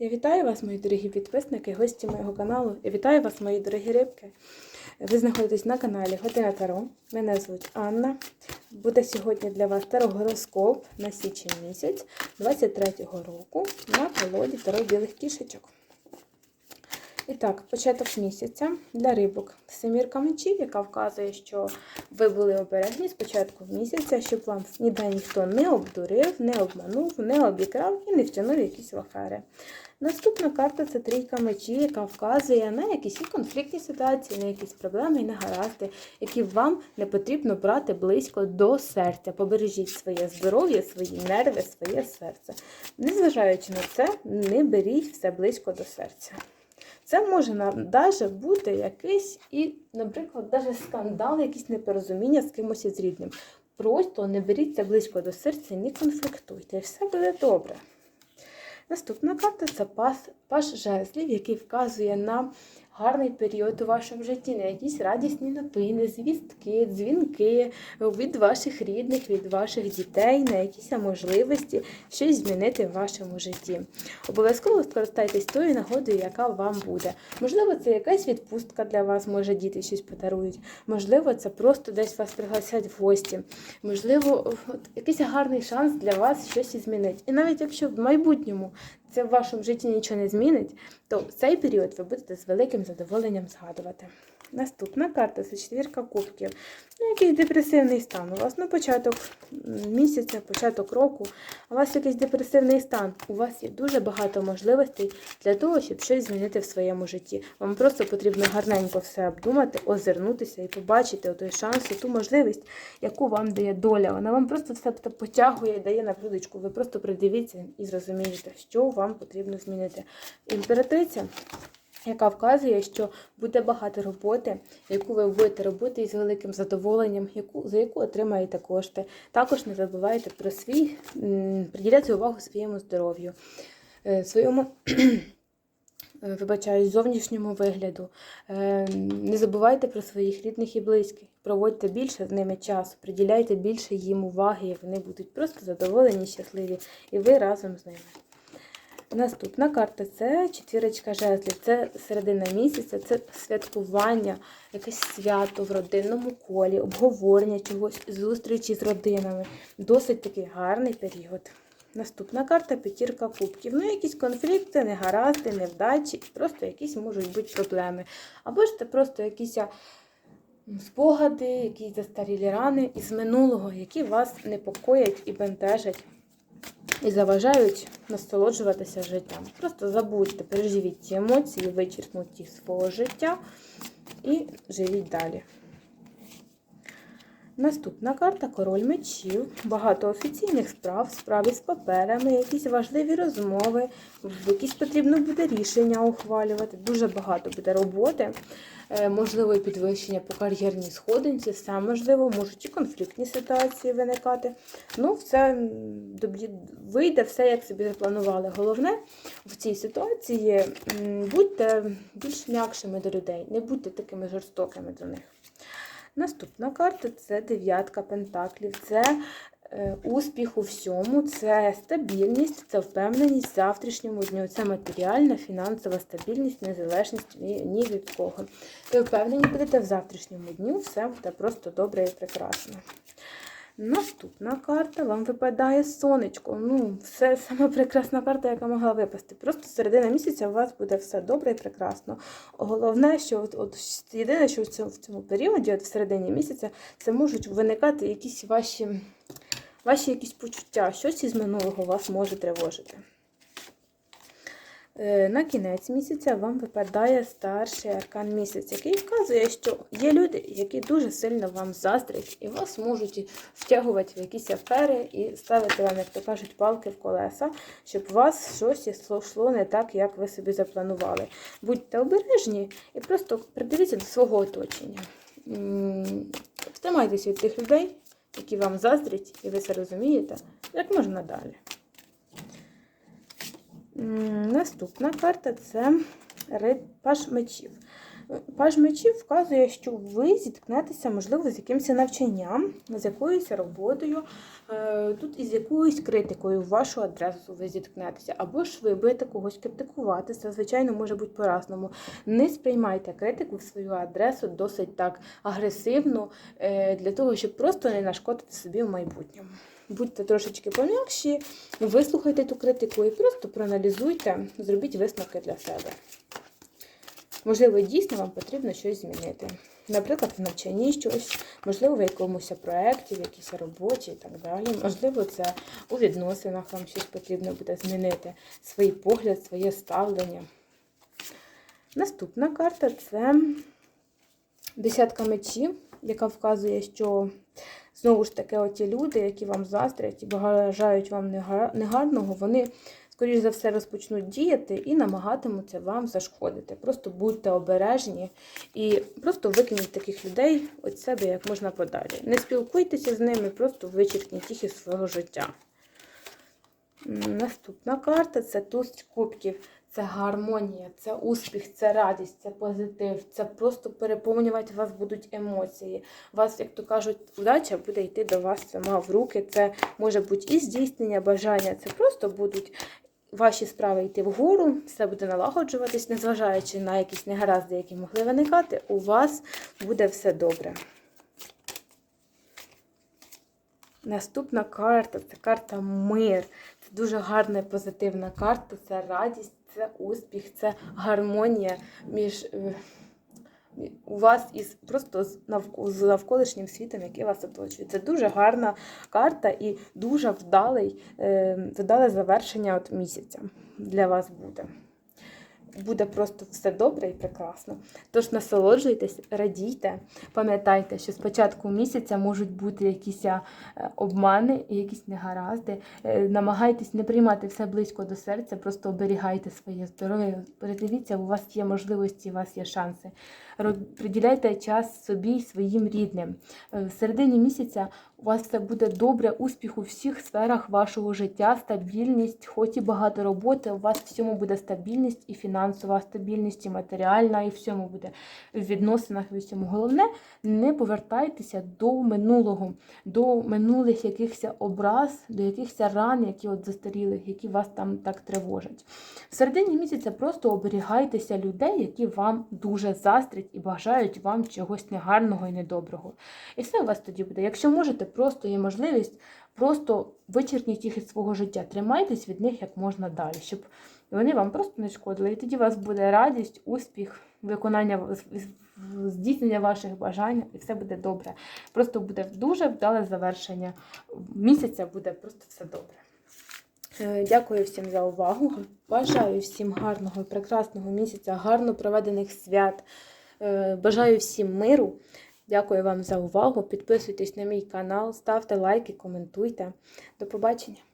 Я вітаю вас, мої дорогі підписники, гості моєго каналу. Я вітаю вас, мої дорогі рибки. Ви знаходитесь на каналі Година Таро. Мене звуть Анна. Буде сьогодні для вас тарогороскоп на січень місяць 23-го року на колоді Таро білих кішечок. І так, початок місяця для рибок. Семірка мечів, яка вказує, що ви були обережні з початку місяця, щоб вам ніде ніхто не обдурив, не обманув, не обікрав і не втягнув якісь в афери. Наступна карта це трійка мечів, яка вказує на якісь конфліктні ситуації, на якісь проблеми і негаразди, які вам не потрібно брати близько до серця. Побережіть своє здоров'я, свої нерви, своє серце. Незважаючи на це, не беріть все близько до серця. Це може навіть бути якийсь і, наприклад, навіть скандал, якісь непорозуміння з кимось із рідним. Просто не беріться близько до серця не конфліктуйте, і все буде добре. Наступна карта це пас, паш жезлів, який вказує на гарний період у вашому житті, на якісь радісні новини, звістки, дзвінки від ваших рідних, від ваших дітей, на якісь можливості щось змінити в вашому житті. Обов'язково скористайтесь тою нагодою, яка вам буде. Можливо, це якась відпустка для вас, може діти щось подарують. Можливо, це просто десь вас пригласять в гості. Можливо, от, якийсь гарний шанс для вас щось змінить. І навіть якщо в майбутньому це в вашому житті нічого не змінить, то цей період ви будете з великим задоволенням згадувати. Наступна карта це четвірка кубків. Ну, якийсь депресивний стан. У вас ну, початок місяця, початок року, у вас якийсь депресивний стан. У вас є дуже багато можливостей для того, щоб щось змінити в своєму житті. Вам просто потрібно гарненько все обдумати, озирнутися і побачити той шанс, ту можливість, яку вам дає доля. Вона вам просто все потягує і дає на блюдечку. Ви просто придивіться і зрозумієте, що вам потрібно змінити. Імператриця яка вказує, що буде багато роботи, яку ви будете робити із великим задоволенням, яку, за яку отримаєте кошти. Також не забувайте про свій, приділяти увагу своєму здоров'ю, е, своєму. Вибачаю, зовнішньому вигляду. Е, Не забувайте про своїх рідних і близьких. Проводьте більше з ними часу, приділяйте більше їм уваги, і вони будуть просто задоволені, щасливі, і ви разом з ними. Наступна карта це четвірочка жезлів. Це середина місяця, це святкування, якесь свято в родинному колі, обговорення чогось, зустрічі з родинами. Досить такий гарний період. Наступна карта п'ятірка кубків. Ну, якісь конфлікти, негаразди, невдачі, просто якісь можуть бути проблеми. Або ж це просто якісь спогади, якісь застарілі рани із минулого, які вас непокоять і бентежать і заважають насолоджуватися життям. Просто забудьте, переживіть ці емоції, вичерпнуть ті свого життя і живіть далі. Наступна карта король мечів. Багато офіційних справ, справи з паперами, якісь важливі розмови, якісь потрібно буде рішення ухвалювати. Дуже багато буде роботи, е, можливо, і підвищення по кар'єрній сходинці, все можливо, можуть і конфліктні ситуації виникати. Ну, все вийде все, як собі запланували. Головне в цій ситуації будьте більш м'якшими до людей, не будьте такими жорстокими до них. Наступна карта це дев'ятка пентаклів. Це е, успіх у всьому, це стабільність, це впевненість в завтрашньому дню. Це матеріальна, фінансова стабільність, незалежність ні, від кого. Ви впевнені будете в завтрашньому дню, все буде просто добре і прекрасно. Наступна карта вам випадає сонечко. Ну, це саме прекрасна карта, яка могла випасти. Просто середина місяця у вас буде все добре і прекрасно. Головне, що от, от єдине, що в цьому, в цьому періоді, от в середині місяця, це можуть виникати якісь ваші, ваші якісь почуття, щось із минулого вас може тривожити. Е, на кінець місяця вам випадає старший аркан місяць, який вказує, що є люди, які дуже сильно вам заздрять і вас можуть втягувати в якісь афери і ставити вам, як то кажуть, палки в колеса, щоб у вас щось йшло не так, як ви собі запланували. Будьте обережні і просто придивіться до свого оточення. Втримайтеся від тих людей, які вам заздрять, і ви це розумієте, як можна далі. Наступна карта це паш мечів. Паж мечів вказує, що ви зіткнетеся, можливо, з якимось навчанням, з якоюсь роботою, е, тут із якоюсь критикою в вашу адресу ви зіткнетеся, або ж ви будете когось критикувати. Це, звичайно, може бути по-разному. Не сприймайте критику в свою адресу досить так агресивно, е, для того, щоб просто не нашкодити собі в майбутньому. Будьте трошечки пом'якші, вислухайте ту критику і просто проаналізуйте, зробіть висновки для себе. Можливо, дійсно вам потрібно щось змінити. Наприклад, в навчанні щось, можливо, в якомусь проєкті, в якійсь роботі і так далі. Можливо, це у відносинах вам щось потрібно буде змінити, свій погляд, своє ставлення. Наступна карта це десятка мечів, яка вказує, що знову ж таки оті люди, які вам заздрять і бажають вам негарного, вони скоріш за все, розпочнуть діяти і намагатимуться вам зашкодити. Просто будьте обережні і просто викиніть таких людей від себе як можна подалі. Не спілкуйтеся з ними, просто вичеркніть їх із свого життя. Наступна карта це туз кубків. Це гармонія, це успіх, це радість, це позитив, це просто переповнювати вас будуть емоції. Вас, як то кажуть, удача буде йти до вас сама в руки. Це може бути і здійснення бажання. Це просто будуть ваші справи йти вгору, все буде налагоджуватись, незважаючи на якісь негаразди, які могли виникати, у вас буде все добре. Наступна карта це карта мир. Це дуже гарна і позитивна карта, це радість, це успіх, це гармонія між е, у вас із просто з навк- з навколишнім світом, який вас оточує. Це дуже гарна карта і дуже вдалий, е, вдале завершення от місяця для вас буде. Буде просто все добре і прекрасно. Тож насолоджуйтесь, радійте, пам'ятайте, що з початку місяця можуть бути якісь е, обмани, і якісь негаразди. Е, Намагайтесь не приймати все близько до серця, просто оберігайте своє здоров'я. Передивіться, у вас є можливості, у вас є шанси. Приділяйте час собі і своїм рідним. Е, В середині місяця у вас все буде добре, успіх у всіх сферах вашого життя, стабільність, хоч і багато роботи, у вас всьому буде стабільність і фінансова стабільність, і матеріальна, і всьому буде в відносинах і всьому. Головне, не повертайтеся до минулого, до минулих якихось образ, до якихось ран, які от застарілих, які вас там так тривожать. В середині місяця просто оберігайтеся людей, які вам дуже заздрять і бажають вам чогось негарного і недоброго. І все у вас тоді буде. Якщо можете, просто є можливість, просто вичерпніть їх із свого життя. Тримайтесь від них як можна далі, щоб вони вам просто не шкодили. І тоді у вас буде радість, успіх, виконання здійснення ваших бажань, і все буде добре. Просто буде дуже вдале завершення місяця, буде просто все добре. Е, Дякую всім за увагу. Бажаю всім гарного прекрасного місяця, гарно проведених свят. Е, Бажаю всім миру. Дякую вам за увагу. Підписуйтесь на мій канал, ставте лайки, коментуйте. До побачення!